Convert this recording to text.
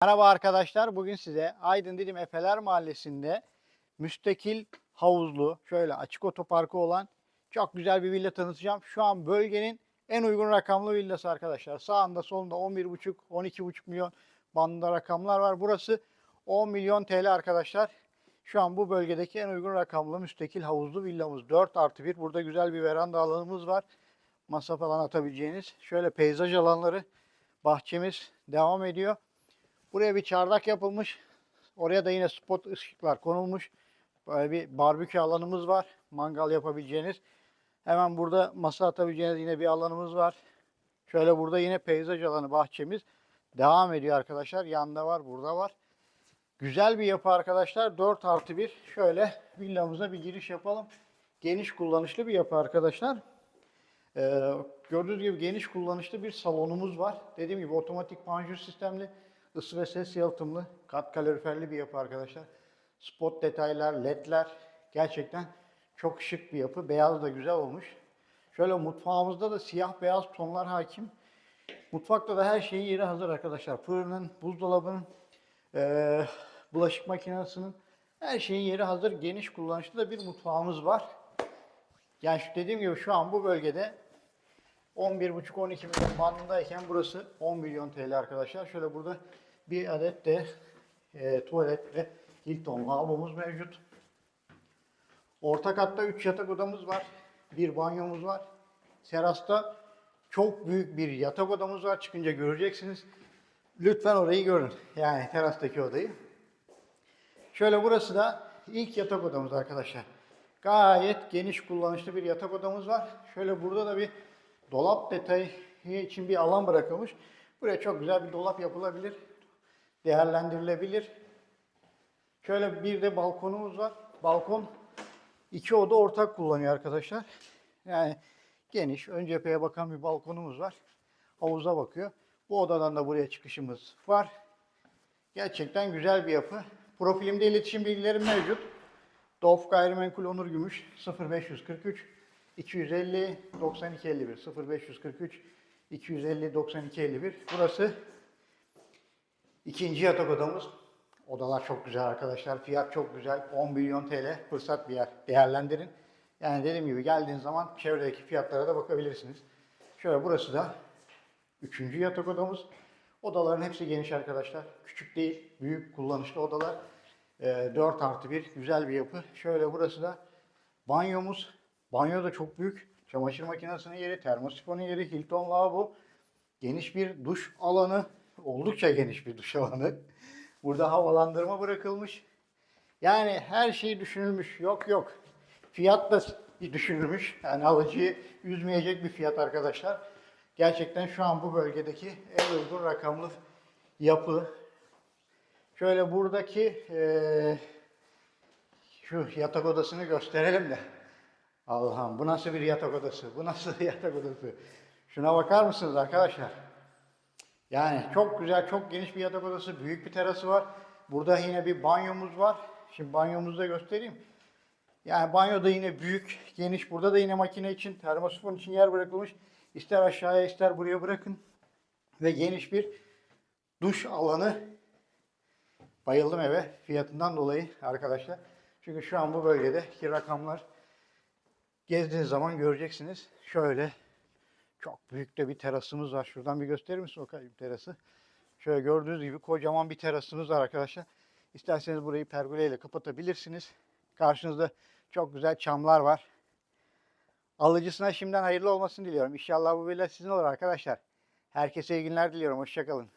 Merhaba arkadaşlar. Bugün size Aydın Didim Efeler Mahallesi'nde müstakil havuzlu, şöyle açık otoparkı olan çok güzel bir villa tanıtacağım. Şu an bölgenin en uygun rakamlı villası arkadaşlar. Sağında solunda 11,5 12,5 milyon bandında rakamlar var. Burası 10 milyon TL arkadaşlar. Şu an bu bölgedeki en uygun rakamlı müstakil havuzlu villamız. 4 artı 1. Burada güzel bir veranda alanımız var. Masa falan atabileceğiniz. Şöyle peyzaj alanları, bahçemiz devam ediyor. Buraya bir çardak yapılmış. Oraya da yine spot ışıklar konulmuş. Böyle bir barbekü alanımız var. Mangal yapabileceğiniz. Hemen burada masa atabileceğiniz yine bir alanımız var. Şöyle burada yine peyzaj alanı bahçemiz devam ediyor arkadaşlar. Yanda var, burada var. Güzel bir yapı arkadaşlar. 4 artı 1. Şöyle villamıza bir giriş yapalım. Geniş kullanışlı bir yapı arkadaşlar. Ee, gördüğünüz gibi geniş kullanışlı bir salonumuz var. Dediğim gibi otomatik panjur sistemli, ısı ve ses yalıtımlı, kat kaloriferli bir yapı arkadaşlar. Spot detaylar, ledler gerçekten çok şık bir yapı. Beyaz da güzel olmuş. Şöyle mutfağımızda da siyah beyaz tonlar hakim. Mutfakta da her şeyin yeri hazır arkadaşlar. Fırının, buzdolabının, eee, bulaşık makinesinin her şeyin yeri hazır. Geniş kullanışlı da bir mutfağımız var. Yani şu dediğim gibi şu an bu bölgede 11,5-12 milyon bandındayken burası 10 milyon TL arkadaşlar. Şöyle burada bir adet de e, tuvalet ve Hilton lavabomuz mevcut. Orta katta 3 yatak odamız var. Bir banyomuz var. Terasta çok büyük bir yatak odamız var. Çıkınca göreceksiniz. Lütfen orayı görün. Yani terastaki odayı. Şöyle burası da ilk yatak odamız arkadaşlar. Gayet geniş kullanışlı bir yatak odamız var. Şöyle burada da bir dolap detayı için bir alan bırakılmış. Buraya çok güzel bir dolap yapılabilir. Değerlendirilebilir. Şöyle bir de balkonumuz var. Balkon iki oda ortak kullanıyor arkadaşlar. Yani geniş, ön cepheye bakan bir balkonumuz var. Havuza bakıyor. Bu odadan da buraya çıkışımız var. Gerçekten güzel bir yapı. Profilimde iletişim bilgilerim mevcut. Dof Gayrimenkul Onur Gümüş 0543 250 92 51 0543 250 92 51 Burası ikinci yatak odamız. Odalar çok güzel arkadaşlar. Fiyat çok güzel. 10 milyon TL fırsat bir yer. Değerlendirin. Yani dediğim gibi geldiğiniz zaman çevredeki fiyatlara da bakabilirsiniz. Şöyle burası da üçüncü yatak odamız. Odaların hepsi geniş arkadaşlar. Küçük değil, büyük kullanışlı odalar. Ee, 4 artı 1 güzel bir yapı. Şöyle burası da banyomuz. Banyo da çok büyük. Çamaşır makinesinin yeri, termosifonun yeri, Hilton lavabo. Geniş bir duş alanı. Oldukça geniş bir duş alanı. Burada havalandırma bırakılmış. Yani her şey düşünülmüş. Yok yok. Fiyat da düşünülmüş. Yani alıcıyı üzmeyecek bir fiyat arkadaşlar. Gerçekten şu an bu bölgedeki en uygun rakamlı yapı. Şöyle buradaki eee, şu yatak odasını gösterelim de. Allah'ım bu nasıl bir yatak odası? Bu nasıl yatak odası? Şuna bakar mısınız arkadaşlar? Yani çok güzel, çok geniş bir yatak odası, büyük bir terası var. Burada yine bir banyomuz var. Şimdi banyomuzu da göstereyim. Yani banyo da yine büyük, geniş. Burada da yine makine için, termosifon için yer bırakılmış. İster aşağıya ister buraya bırakın. Ve geniş bir duş alanı. Bayıldım eve fiyatından dolayı arkadaşlar. Çünkü şu an bu bölgedeki rakamlar gezdiğiniz zaman göreceksiniz. Şöyle çok büyük de bir terasımız var. Şuradan bir gösterir misin o terası? Şöyle gördüğünüz gibi kocaman bir terasımız var arkadaşlar. İsterseniz burayı pergoleyle kapatabilirsiniz. Karşınızda çok güzel çamlar var. Alıcısına şimdiden hayırlı olmasını diliyorum. İnşallah bu villa sizin olur arkadaşlar. Herkese iyi günler diliyorum. Hoşçakalın.